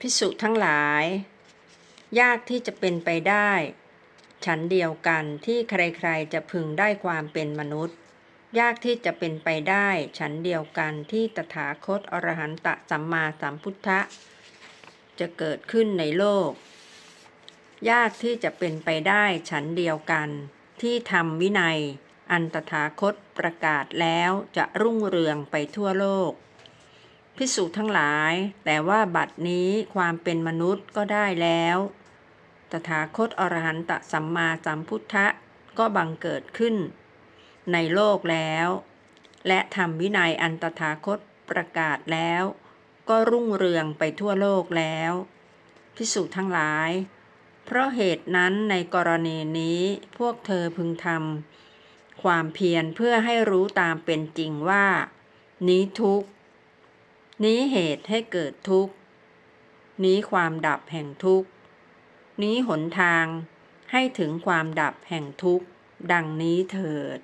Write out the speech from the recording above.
พิสุทั้งหลาย ยากที่จะเป็นไปได้ ฉันเดียวกันที่ใครๆจะพึงได้ความเป็นมนุษย์ ยากที่จะเป็นไปได้ ฉันเดียวกันที่ตถาคตอรหันตะสัมมาสัมพุทธะ จะเกิดขึ้นในโลก ยากที่จะเป็นไปได้ฉันเดียวกันที่ทำวินัย อันตถาคตประกาศแล้วจะรุ่งเรืองไปทั่วโลก พิสูจน์ทั้งหลาย แต่ว่าบัดนี้ความเป็นมนุษย์ก็ได้แล้ว ตถาคตอรหันตสัมมาสัมพุทธะก็บังเกิดขึ้น ในโลกแล้ว และทำวินัยอันตถาคตประกาศแล้ว ก็รุ่งเรืองไปทั่วโลกแล้ว พิสูจน์ทั้งหลาย เพราะเหตุนั้นในกรณีนี้พวกเธอพึงทำความเพียรเพื่อให้รู้ตามเป็นจริงว่า นี้ทุกข์ นี้เหตุให้เกิดทุกข์ นี้ความดับแห่งทุกข์ นี้หนทางให้ถึงความดับแห่งทุกข์ ดังนี้เถิด